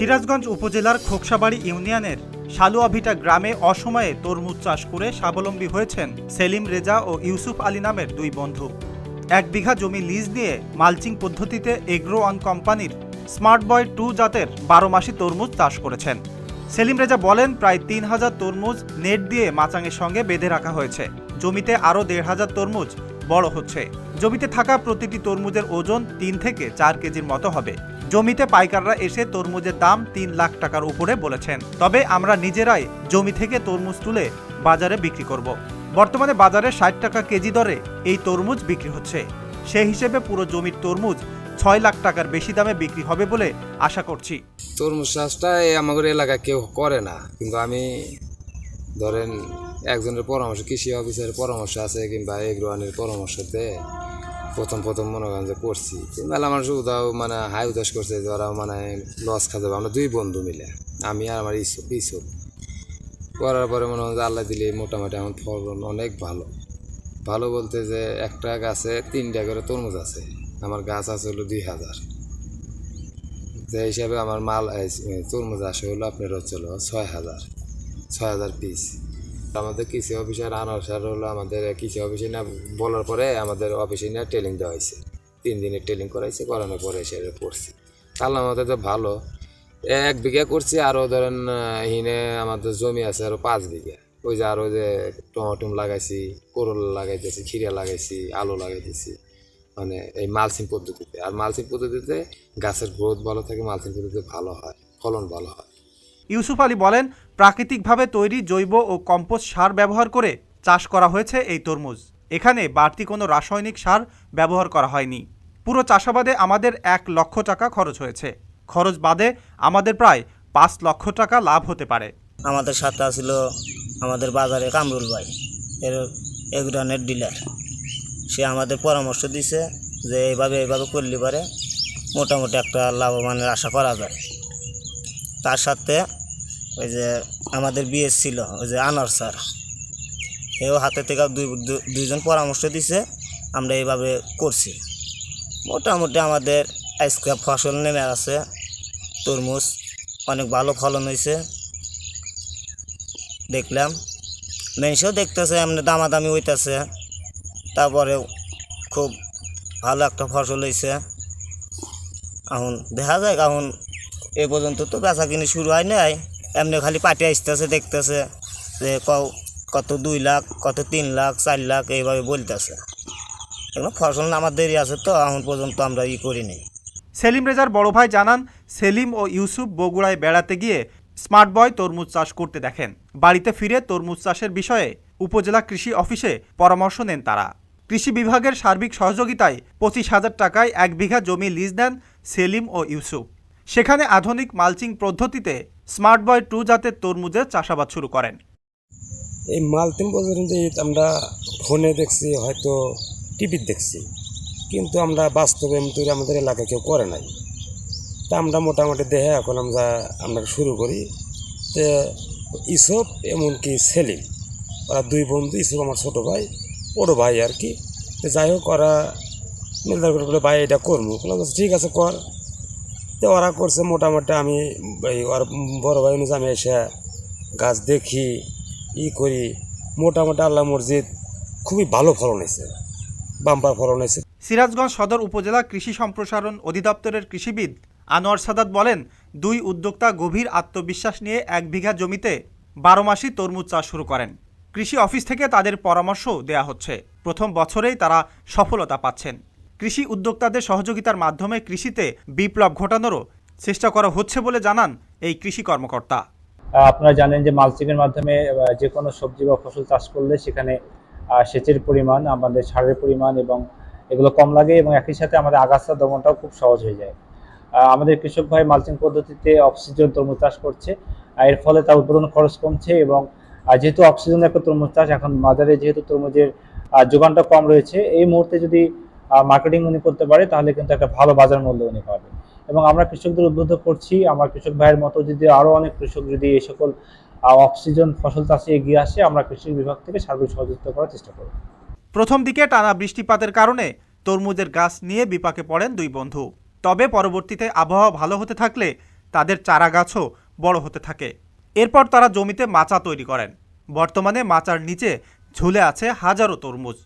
সিরাজগঞ্জ উপজেলার খোকসাবাড়ি ইউনিয়নের শালুয়াভিটা গ্রামে অসময়ে তরমুজ চাষ করে স্বাবলম্বী হয়েছেন সেলিম রেজা ও ইউসুফ আলী নামের দুই বন্ধু। এক বিঘা জমি লিজ নিয়ে মালচিং পদ্ধতিতে এগ্রো অন কোম্পানির স্মার্ট বয় টু জাতের বারো মাসি তরমুজ চাষ করেছেন। সেলিম রেজা বলেন, প্রায় তিন হাজার তরমুজ নেট দিয়ে মাচাঙের সঙ্গে বেঁধে রাখা হয়েছে। জমিতে আরও দেড় হাজার তরমুজ বড় হচ্ছে। জমিতে থাকা প্রতিটি তরমুজের ওজন তিন থেকে চার কেজির মতো হবে। জমিতে পাইকাররা এসে তরমুজের দাম তিন লাখ টাকার উপরে বলেছেন। তবে আমরা নিজেরাই জমি থেকে তরমুজ তুলে বাজারে বিক্রি করব। বর্তমানে বাজারে ষাট টাকা কেজি দরে এই তরমুজ বিক্রি হচ্ছে। সেই হিসেবে পুরো জমির তরমুজ ছয় লাখ টাকার বেশি দামে বিক্রি হবে বলে আশা করছি। তরমুজ চাষটা আমাদের এলাকায় কেউ করে না। কিন্তু আমি ধরেন একজনের পরামর্শ, কৃষি অফিসের পরামর্শ আছে কিংবা এগ্রোয়ানের পরামর্শতে প্রথম প্রথম মনে করেন যে করছি মেলা মানুষ উদাও মানে হাই উদাস করছে ওরা মানে লস খাতে হবে আমরা দুই বন্ধু মিলে। আমি আর আমার ইসুপ ইসুপ করার পরে মনে হয় যে আল্লাহ দিলে মোটামুটি আমার ফলন অনেক ভালো। ভালো বলতে যে একটা গাছে তিনটা করে তরমুজ আছে। আমার গাছ আছে হলো দুই হাজার। যে হিসাবে আমার মাল তরমুজ আসে হলো আপনার হচ্ছে হলো ছয় হাজার। ছয় হাজার পিস আমাদের কৃষি অফিসার আনার স্যার হলো আমাদের কৃষি অফিসে না, বলার পরে আমাদের অফিসে নিয়ে ট্রেনিং দেওয়া হয়েছে। তিন দিনের ট্রেনিং করাইছে, করানোর পরে এসে পড়ছি। তাহলে আমাদের তো ভালো। এক বিঘা করছি, আরও ধরেন হিনে আমাদের জমি আছে আরও পাঁচ বিঘা। ওই যে আরও যে টমাটম লাগাইছি, করলা লাগাইতেছি খিরা লাগাইছি, আলু লাগাইতেছি। মানে এই মালচিং পদ্ধতিতে। আর মালচিং পদ্ধতিতে গাছের গ্রোথ ভালো থাকে, মালচিং পদ্ধতিতে ভালো হয়, ফলন ভালো হয়। ইউসুফ আলী বলেন প্রাকৃতিকভাবে তৈরি জৈব ও কম্পোস্ট সার ব্যবহার করে চাষ করা হয়েছে এই তরমুজ। এখানে বাড়তি কোনো রাসায়নিক সার ব্যবহার করা হয়নি। পুরো চাষাবাদে আমাদের এক লক্ষ টাকা খরচ হয়েছে। খরচ বাদে আমাদের প্রায় পাঁচ লক্ষ টাকা লাভ হতে পারে। আমাদের সাথে ছিল আমাদের বাজারে কামরুল ভাই, এর এগ্রানের ডিলার। সে আমাদের পরামর্শ দিছে যে এইভাবে এইভাবে করলে পারে মোটামুটি একটা লাভবানের আশা করা যায়। তার সাথে ওই যে আমাদের বিএস ছিল, ওই যে আনার স্যার। এও হাতে থেকে দুই দুইজন পরামর্শ দিছে, আমরা এইভাবে করছি। মোটামুটি আমাদের আজকে ফসল নেমে আছে তরমুজ অনেক ভালো ফলন হয়েছে দেখলাম, মেনসেও দেখতেছে, এমনি দামাদামি হইতেছে। তারপরে খুব ভালো একটা ফসল হয়েছে এখন দেখা যায় এখন এ পর্যন্ত তো বেচা কিনি শুরু হয় নাই। এমনি খালি পাটি আসতেছে, দেখতেছে যে কত দুই লাখ, কত তিন লাখ, চার লাখ, এইভাবে বলতেছে। এখন ফসল নামার দেরি আছে তো, এখন পর্যন্ত আমরা ই করিনি। সেলিম রেজার বড় ভাই জানান, সেলিম ও ইউসুফ বগুড়ায় বেড়াতে গিয়ে স্মার্ট বয় তরমুজ চাষ করতে দেখেন। বাড়িতে ফিরে তরমুজ চাষের বিষয়ে উপজেলা কৃষি অফিসে পরামর্শ নেন তারা। কৃষি বিভাগের সার্বিক সহযোগিতায় পঁচিশ হাজার টাকায় এক বিঘা জমি লিজ দেন সেলিম ও ইউসুফ। সেখানে আধুনিক মালচিং পদ্ধতিতে স্মার্ট বয় টু জাতের তরমুজের চাষাবাদ শুরু করেন। এই মালচিং পর্যন্ত আমরা ফোনে দেখছি, হয়তো টিভিতে দেখছি। কিন্তু আমরা বাস্তবে এমনি আমাদের এলাকায় কেউ করে নাই। তা আমরা মোটামুটি দেখে এখন আমরা আমরা শুরু করি তো ইসব এমনকি সেলিম, ওরা দুই বন্ধু, ইসব আমার ছোটো ভাই, বড়ো ভাই আর কি। তো যাই হোক, ওরা নির্ধার করে বলে, ভাই, এটা করব। ঠিক আছে, কর। তো ওরা করছে মোটামুটি আমি ওর বড় ভাই অনুযায়ী আমি এসে গাছ দেখি, ই করি। মোটামুটি আল্লাহ মসজিদ খুবই ভালো ফলন হয়েছে, বাম্পার ফলন হয়েছে। সিরাজগঞ্জ সদর উপজেলা কৃষি সম্প্রসারণ অধিদপ্তরের কৃষিবিদ আনোয়ার সাদাত বলেন, দুই উদ্যোক্তা গভীর আত্মবিশ্বাস নিয়ে এক বিঘা জমিতে বারো মাসই তরমুজ চাষ শুরু করেন। কৃষি অফিস থেকে তাদের পরামর্শ দেয়া হচ্ছে। প্রথম বছরেই তারা সফলতা পাচ্ছেন। কৃষি উদ্যোক্তাদের সহযোগিতার মাধ্যমে কৃষিতে বিপ্লব ঘটানোরও চেষ্টা করা হচ্ছে বলে জানান এই কৃষি কর্মকর্তা। আপনারা জানেন যে মালচিংয়ের মাধ্যমে যে কোনো সবজি বা ফসল চাষ করলে সেখানে সেচের পরিমাণ, আমাদের সারের পরিমাণ এবং এগুলো কম লাগে এবং একই সাথে আমাদের আগাছা দমনটাও খুব সহজ হয়ে যায়। আমাদের কৃষক ভাই মালচিং পদ্ধতিতে অক্সিজেন তরমুজ চাষ করছে। এর ফলে তার উৎপাদন খরচ কমছে এবং যেহেতু অক্সিজেন একটা তরমুজ চাষ, এখন বাজারে যেহেতু তরমুজের যোগানটা কম রয়েছে, এই মুহূর্তে যদি মার্কেটিং উনি করতে পারে, তাহলে কিন্তু একটা ভালো বাজার মূল্য উনি পাবে। এবং আমরা কৃষকদের উদ্বুদ্ধ করছি, আমার কৃষক ভাইয়ের মতো যদি আরও অনেক কৃষক যদি এই সকল অক্সিজেন ফসল চাষে এগিয়ে আসে, আমরা কৃষি বিভাগ থেকে সার্বিক সহযোগিতা করার চেষ্টা করব। প্রথম দিকে টানা বৃষ্টিপাতের কারণে তরমুজের গাছ নিয়ে বিপাকে পড়েন দুই বন্ধু। তবে পরবর্তীতে আবহাওয়া ভালো হতে থাকলে তাদের চারা গাছও বড় হতে থাকে। এরপর তারা জমিতে মাচা তৈরি করেন। বর্তমানে মাচার নিচে ঝুলে আছে হাজারো তরমুজ।